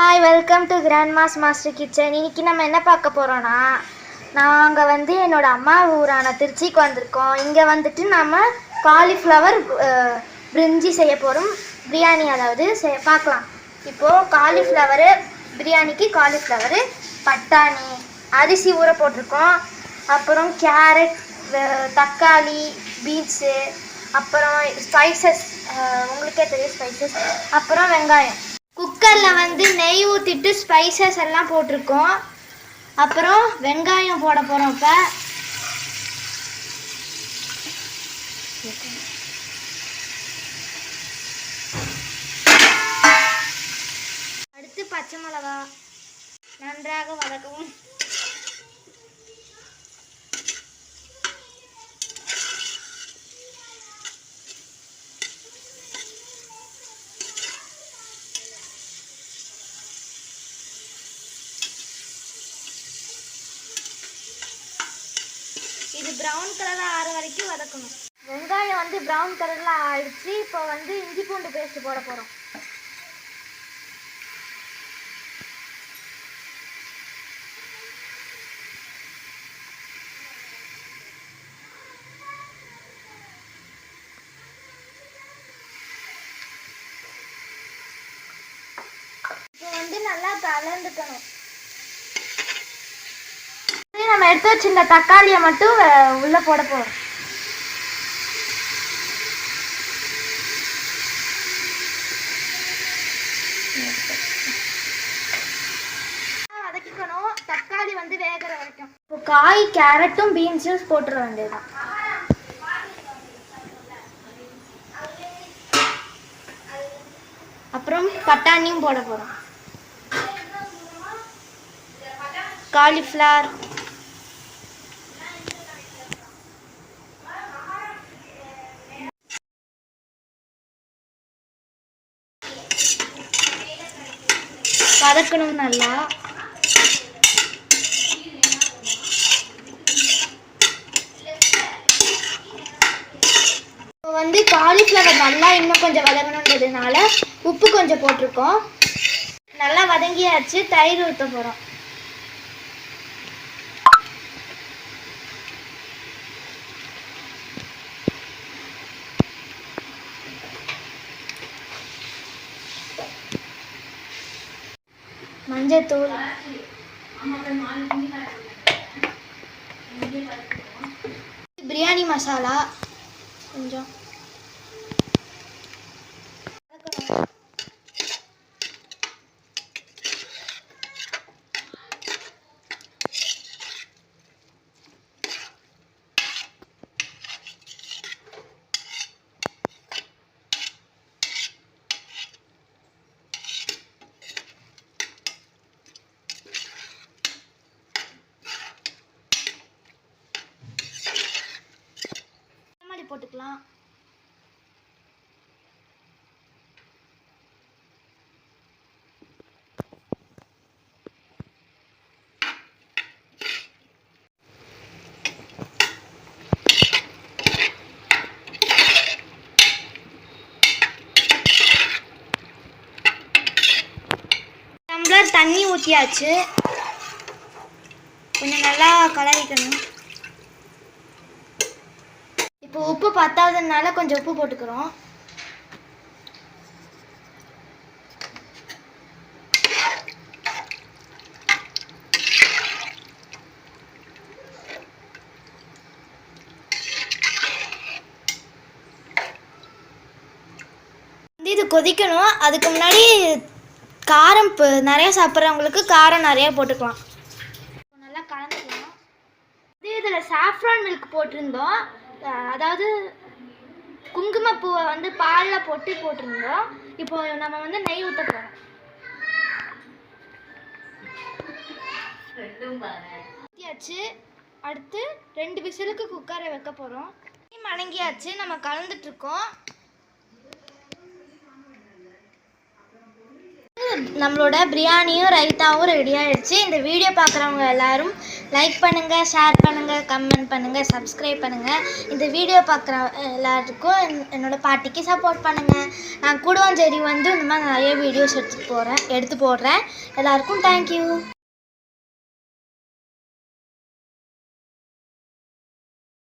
Hi welcome to grand mass master kitchen இன்னைக்கு நம்ம என்ன பார்க்க போகிறோன்னா நாங்கள் வந்து என்னோடய அம்மா ஊரான திருச்சிக்கு வந்திருக்கோம். இங்கே வந்துட்டு நம்ம காலிஃப்ளவர் பிரிஞ்சி செய்ய போகிறோம் பிரியாணி அதாவது செய்ய பார்க்கலாம். இப்போது காலிஃப்ளவரு பிரியாணிக்கு காலிஃப்ளவரு பட்டாணி அரிசி ஊற போட்டிருக்கோம். அப்புறம் கேரட் தக்காளி பீன்ஸு அப்புறம் ஸ்பைசஸ் உங்களுக்கே தெரியும் ஸ்பைசஸ் அப்புறம் வெங்காயம். குக்கரில் வந்து நெய் ஊற்றிட்டு ஸ்பைசஸ் எல்லாம் போட்டிருக்கோம். அப்புறம் வெங்காயம் போட போகிறோம் இப்போ. அடுத்து பச்சை மிளகா. நன்றாக வதக்கவும் இது ப்ரௌன் கலராக ஆற வரைக்கும் வதக்கணும். வெங்காயம் வந்து ப்ரௌன் கலரில் ஆயிடுச்சு இப்போ வந்து இஞ்சி பூண்டு பேஸ்ட் போட போகிறோம் இப்போ வந்து நல்லா கலந்துக்கணும். நம்ம எடுத்து வச்சிருந்த தக்காளியை மட்டும் உள்ளே போட போகிறோம் வதக்கிக்கணும். தக்காளி வந்து வேகிற வரைக்கும். இப்போ காய் கேரட்டும் பீன்ஸும் போட்டுற வேண்டியதுதான் அப்புறம் பட்டாணியும் போட போறோம். காலிஃப்ளவர். வதக்கணும் நல்லா. இப்போ வந்து காலிஃப்ளவர் நல்லா இன்னும் கொஞ்சம் வதங்கணுன்றதுனால உப்பு கொஞ்சம் போட்டிருக்கோம். நல்லா வதங்கியாச்சு தயிர் ஊற்ற போகிறோம் மஞ்சத்தூள் பிரியாணி மசாலா கொஞ்சம். போட்டுக்கலாம். டம்ளர் தண்ணி ஊற்றியாச்சு கொஞ்சம் நல்லா கலரிக்கணும். இப்போ உப்பு பத்தாததுனால கொஞ்சம் உப்பு போட்டுக்கிறோம். இது கொதிக்கணும். அதுக்கு முன்னாடி காரம் இப்போ நிறைய சாப்பிட்றவங்களுக்கு காரம் நிறைய போட்டுக்கலாம். நல்லா கலந்துக்கலாம். இதே இதில் சாஃப்ரான் மில்க் போட்டிருந்தோம். அதாவது குங்குமப்பூவை வந்து பாலில் போட்டு போட்டிருந்தோம். இப்போ நம்ம வந்து நெய் ஊற்ற போகிறோம் ஊற்றியாச்சு அடுத்து ரெண்டு விசிலுக்கு குக்கரை வைக்க போகிறோம் மணங்கியாச்சு. நம்ம கலந்துட்ருக்கோம் நம்மளோட பிரியாணியும் ரைத்தாவும் ரெடி ஆகிடுச்சு இந்த வீடியோ பார்க்குறவங்க எல்லாரும் லைக் பண்ணுங்கள் ஷேர் பண்ணுங்கள் கமெண்ட் பண்ணுங்கள் சப்ஸ்கிரைப் பண்ணுங்கள் இந்த வீடியோ பார்க்குற எல்லாத்துக்கும் என்னோடய என்னோட பாட்டிக்கு சப்போர்ட் பண்ணுங்கள் நான் கூடுவாஞ்சேரி வந்து இந்த மாதிரி நிறைய வீடியோஸ் எடுத்து போகிறேன் எடுத்து போடுறேன். எல்லாருக்கும் தேங்க்யூ